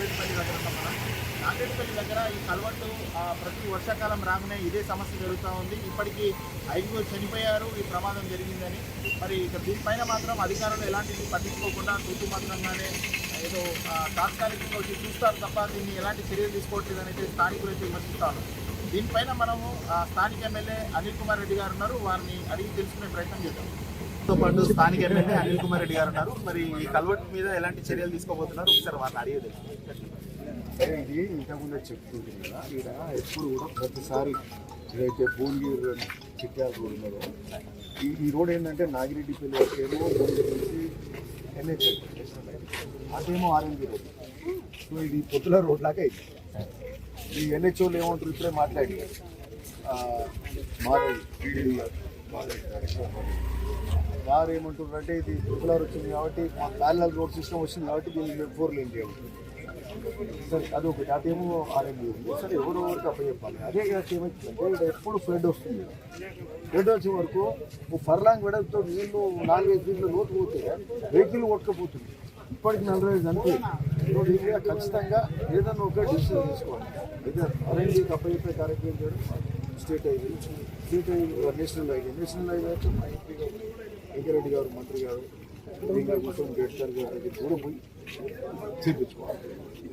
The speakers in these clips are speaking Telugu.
మండలం నాగేటిపల్లి దగ్గర ఉన్నాం మనం. నాగేటిపల్లి దగ్గర ఈ కలవట్టు ప్రతి వర్షాకాలం రాగానే ఇదే సమస్య జరుగుతూ ఉంది. ఇప్పటికీ ఐదుగురు చనిపోయారు. ఈ ప్రమాదం జరిగిందని. మరి ఇక దీనిపైన మాత్రం అధికారులు ఎలాంటిది పట్టించుకోకుండా తూతు మాత్రంగానే ఏదో తాత్కాలికంగా వచ్చి చూస్తారు తప్ప దీన్ని ఎలాంటి చర్యలు తీసుకోవట్లేదని స్థానికులు అయితే విమర్శిస్తారు దీనిపైన మనము స్థానిక ఎమ్మెల్యే అనిల్ కుమార్ రెడ్డి గారు ఉన్నారు. వారిని అడిగి తెలుసుకునే ప్రయత్నం చేద్దాం. తో పాటు స్థానిక ఎమ్మెల్యే అనిల్ కుమార్ రెడ్డి గారు ఉన్నారు. మరి ఈ కల్వర్ట్ మీద ఎలాంటి చర్యలు తీసుకోబోతున్నారు? ఒకసారి వారిని అడిగేది ఇది ఇంతకుముందే చెప్తుంటుంది కదా ఈడ ఎప్పుడు కూడా ప్రతిసారి ఏదైతే భువనగిరి చిట్యాల రోడ్ ఉన్నదో ఈ ఈ రోడ్ ఏంటంటే నాగిరెడ్డిపల్లి వరకేమో భువనగిరి నుంచి ఎన్హెచ్ఐ అదేమో ఆర్ఎంబి రోడ్. సో ఇది పొద్దుల రోడ్ లాగా అయింది. ఈ ఎన్హెచ్ఓలు ఏమంటారు? ఇప్పుడే మాట్లాడి మారేది వారు ఏమంటారు అంటే ఇది ట్రిపులర్ వచ్చింది కాబట్టి మా ప్యారలల్ రోడ్ సిస్టమ్ వచ్చింది కాబట్టి దీన్ని మేము ఫోర్ లేన్ చేయాలి సరే ఒకటి. అదేమో ఆర్ఎంబి ఉంది. సరే ఎవరో ఎవరికి అప్పచెప్పాలి. అదే కాక ఏమవుతుందంటే ఇక్కడ ఎప్పుడు ఫ్లడ్ వస్తుంది. ఫ్లడ్ వచ్చే వరకు ఫర్లాంగ్ వెడల్తో నీళ్ళు నాలుగైదు ఫీట్లు లోతు పోతే వెహికల్ కొట్టుకపోతుంది. ఇప్పటికి నలభై ఐదు అంతే. ఇప్పుడు ఖచ్చితంగా ఏదైనా ఒక డిసిషన్ తీసుకోవాలి. అయితే అరేంజ్ అప్పచెప్పే కార్యక్రమం చేయడం state highway state highway national highway. National highway అయితే మా ఎంపీ గారు వెంకరెడ్డి గారు మంత్రి గారు ఇంకా కూర్చొని గడ్కర్ గారి దగ్గర కూడా పోయి చేయించుకోవాలి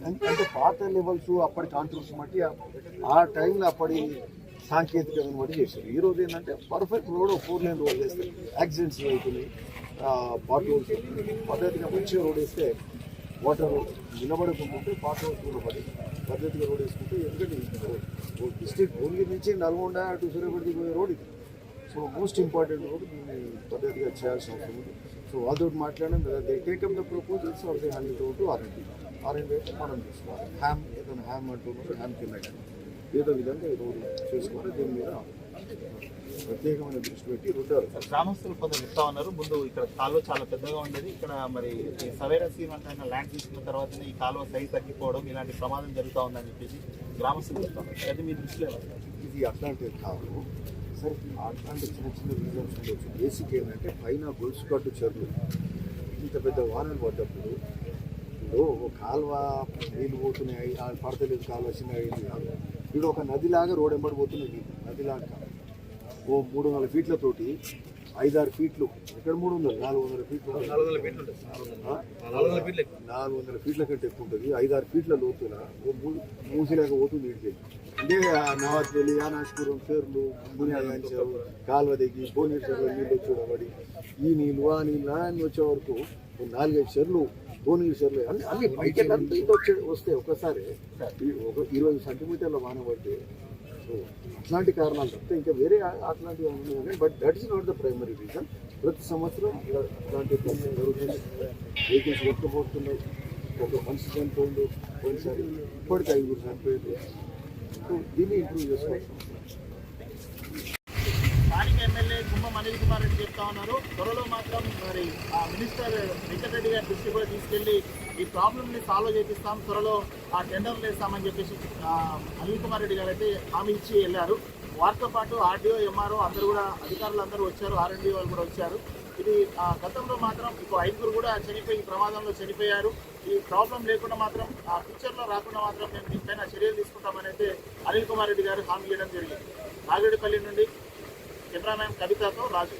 అంటే పాత లెవెల్స్ అప్పటి కాంట్రూస్ బట్టి ఆ- టైంలో అప్పటి సాంకేతికతను బట్టి చేశారు. ఈ రోజు ఏంటంటే perfect road four line road వేస్తే యాక్సిడెంట్స్ అవుతున్నాయి పార్టీ పద్ధతిగా మంచిగా రోడ్ వేస్తే వాటర్ నిలబడకుంటుంటే పాత హోల్స్ కూడా పడి పద్ధతిగా రోడ్ వేసుకుంటే ఎందుకంటే డిస్ట్రిక్ట్ భువనగిరి నుంచి నల్గొండ అటు సూర్యాపేటకి పోయే రోడ్ ఇది. సో మోస్ట్ ఇంపార్టెంట్ రోడ్ దీన్ని పద్ధతిగా చేయాల్సిన అవసరం ఉంది. సో వాళ్ళతో మాట్లాడడం they take up the proposals are they hand to RMD RMD అయితే మనం తీసుకోవాలి. హ్యామ్ ఏదైనా హ్యామ్ అంటున్నారు హ్యామ్ కింద ఏదో విధంగా ఈ రోడ్డు చేసుకోవాలి దీని మీద ప్రత్యేకమైన దృష్టి పెట్టి రుద్దారు. గ్రామస్తులు కొందరు చెప్తా ఉన్నారు. ముందు ఇక్కడ కాలువ చాలా పెద్దగా ఉండేది. ఇక్కడ మరి సవేరా సీమ్ అంటే ల్యాండ్ తీసుకున్న తర్వాతనే ఈ కాలువ సైజ్ తగ్గిపోవడం ఇలాంటి ప్రమాదం జరుగుతూ ఉందని చెప్పేసి గ్రామస్తులు చెప్తా ఉన్నారు. అది మీ దృష్టిలో? ఇది అట్లాంటివి కాదు. సరే అట్లాంటి చిన్న చిన్న రీజన్స్ ఉండొచ్చు. బేసిక్ ఏంటంటే పైన గొలుసు కట్టు చెరువులు ఇంత పెద్ద వానలు పడ్డప్పుడు ఇప్పుడు కాలువ నీళ్ళు పోతున్నాయి. ఆ పడతలేదు కాలువ చిన్న కాదు. ఇప్పుడు ఒక నదిలాగా రోడ్ ఎంబడి పోతున్నాయి నీళ్ళు నదిలాగా. ఓ మూడు వందల ఫీట్లతోటి ఐదారు ఫీట్లు ఎక్కడ మూడు వందలు? నాలుగు వందల ఫీట్లు. ఆ? నాలుగు వందల ఫీట్ల కంటే ఎక్కువ ఉంటుంది. ఐదారు ఫీట్ల లోతున ఓ మూ- మూసిలాగా పోతుంది ఇడికి అంటే నవాజ్పల్లి యానాష్పురం పేర్లు బునియాదంచారు కాలువ దిగి భువనేశ్వర చెరువులో నీళ్ళు వచ్చి చూడబడి ఈ నీళ్ళు ఆ నీళ్ళు ఆ వచ్చే వరకు నాలుగైదు చెర్లు భువనగిరి చెర్లు అన్ని అన్ని పైకి వచ్చే వస్తే ఒకసారి ఒక ఇరవై సెంటీమీటర్ల వాన పడితే అట్లాంటి కారణాలు తప్పితే ఇంకా వేరే అట్లాంటివి ఉన్నాయి? But that is not the primary reason ప్రతి సంవత్సరం అట్లాంటి ఇట్లాంటి జరుగుతుంది వెహికల్స్ కొట్టుకుపోతున్నాయి. ఒక మనిషి చనిపోయిండు. పోయినసారి ఇప్పటికి ఐదుగురు చనిపోయింది సో దీన్ని ఇంప్రూవ్ చేసుకోవచ్చు స్థానిక ఎమ్మెల్యే గుమ్మం అనిల్ కుమార్ రెడ్డి చెప్తా ఉన్నారు. త్వరలో మాత్రం మరి మినిస్టర్ వెంకటరెడ్డి గారి దృష్టి కూడా తీసుకెళ్ళి ఈ ప్రాబ్లమ్ని సాల్వ్ చేపిస్తాం త్వరలో ఆ టెండర్లు వేస్తామని చెప్పేసి అనిల్ కుమార్ రెడ్డి గారు అయితే హామీ ఇచ్చి వెళ్ళారు. వారితో పాటు ఆర్డీఓ ఎంఆర్ఓ అందరూ కూడా అధికారులు అందరూ వచ్చారు ఆర్ఎండి వాళ్ళు కూడా వచ్చారు. ఇది ఆ, గతంలో మాత్రం ఇంకో ఐదుగురు కూడా చనిపోయి ప్రమాదంలో చనిపోయారు. ఈ ప్రాబ్లం లేకుండా మాత్రం ఆ పిక్చర్లో రాకుండా మాత్రం మేము దీనిపైన చర్యలు తీసుకుంటామని అయితే అనిల్ కుమార్ రెడ్డి గారు హామీ ఇవ్వడం జరిగింది. నాగేడుపల్లి నుండి కెమెరామ్యాన్ కవితతో రాజు.